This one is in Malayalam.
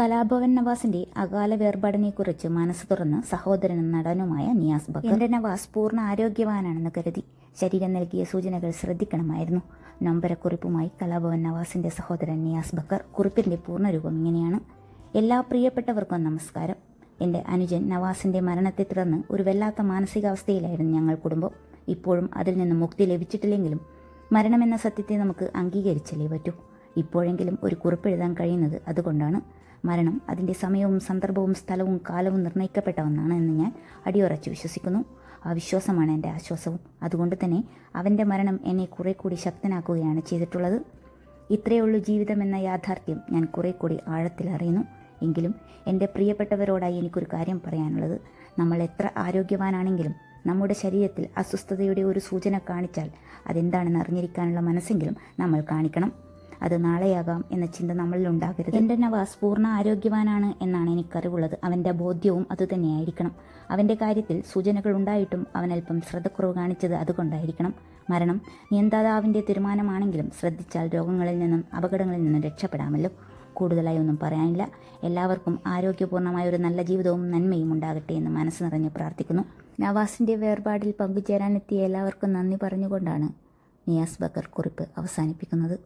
കലാഭവൻ നവാസിന്റെ അകാല വേർപാടിനെക്കുറിച്ച് മനസ്സ് തുറന്ന് സഹോദരനും നടനുമായ നിയാസ് ബക്കർ എന്റെ നവാസ് പൂർണ ആരോഗ്യവാനാണെന്ന് കരുതി ശരീരം നൽകിയ സൂചനകൾ ശ്രദ്ധിക്കണമായിരുന്നു. നൊമ്പരക്കുറിപ്പുമായി കലാഭവൻ നവാസിന്റെ സഹോദരൻ നിയാസ് ബക്കർ കുറിപ്പിന്റെ പൂർണരൂപം ഇങ്ങനെയാണ്. എല്ലാ പ്രിയപ്പെട്ടവർക്കും നമസ്കാരം. എന്റെ അനുജൻ നവാസിന്റെ മരണത്തെ തുടർന്ന് ഒരു വല്ലാത്ത മാനസികാവസ്ഥയിലായിരുന്നു ഞങ്ങൾ കുടുംബം. ഇപ്പോഴും അതിൽ നിന്ന് മുക്തി ലഭിച്ചിട്ടില്ലെങ്കിലും മരണമെന്ന സത്യത്തെ നമുക്ക് അംഗീകരിച്ചല്ലേ പറ്റൂ? ഇപ്പോഴെങ്കിലും ഒരു കുറിപ്പെഴുതാൻ കഴിയുന്നത് അതുകൊണ്ടാണ്. മരണം അതിന്റെ സമയവും സന്ദർഭവും സ്ഥലവും കാലവും നിർണയിക്കപ്പെട്ട ഒന്നാണ് എന്ന് ഞാൻ അടിയുറച്ച് വിശ്വസിക്കുന്നു. ആ വിശ്വാസമാണ് എന്റെ ആശ്വാസവും. അതുകൊണ്ട് തന്നെ അവന്റെ മരണം എന്നെ കുറെ കൂടി ശക്തനാക്കുകയാണ് ചെയ്തിട്ടുള്ളത്. ഇത്രയേ ഉള്ളൂ ജീവിതം എന്ന യാഥാർത്ഥ്യം. ഞാൻ കുറെ കൂടി ആഴത്തിൽ അറിയുന്നു. എങ്കിലും എന്റെ പ്രിയപ്പെട്ടവരോടായി എനിക്കൊരു കാര്യം പറയാനുള്ളത്. നമ്മൾ എത്ര ആരോഗ്യവാനാണെങ്കിലും നമ്മുടെ ശരീരത്തിൽ അസ്വസ്ഥതയുടെ ഒരു സൂചന കാണിച്ചാൽ അതെന്താണെന്ന് അറിഞ്ഞിരിക്കാനുള്ള മനസ്സെങ്കിലും നമ്മൾ കാണിക്കണം. അത് നാളെയാകാം എന്ന ചിന്ത നമ്മളിൽ ഉണ്ടാകരുത് എന്റെ നവാസ് പൂർണ ആരോഗ്യവാനാണ് എന്നാണ് എനിക്കറിവുള്ളത്. അവന്റെ ബോധ്യവും അതുതന്നെയായിരിക്കണം അവന്റെ കാര്യത്തിൽ സൂചനകൾ ഉണ്ടായിട്ടും അവൻ അല്പം ശ്രദ്ധക്കുറവ് കാണിച്ചത് അതുകൊണ്ടായിരിക്കണം. മരണം നിയന്താതാവിന്റെ തീരുമാനമാണെങ്കിലും ശ്രദ്ധിച്ചാൽ രോഗങ്ങളിൽ നിന്നും അപകടങ്ങളിൽ നിന്നും രക്ഷപ്പെടാമല്ലോ. കൂടുതലായി ഒന്നും പറയാനില്ല. എല്ലാവർക്കും ആരോഗ്യപൂർണമായ ഒരു നല്ല ജീവിതവും നന്മയും ഉണ്ടാകട്ടെ എന്ന് മനസ്സ് നിറഞ്ഞ് പ്രാർത്ഥിക്കുന്നു. നവാസിന്റെ വേർപാടിൽ പങ്കുചേരാനെത്തിയ എല്ലാവർക്കും നന്ദി പറഞ്ഞുകൊണ്ടാണ് നിയാസ് ബക്കർ കുറിപ്പ് അവസാനിപ്പിക്കുന്നത്.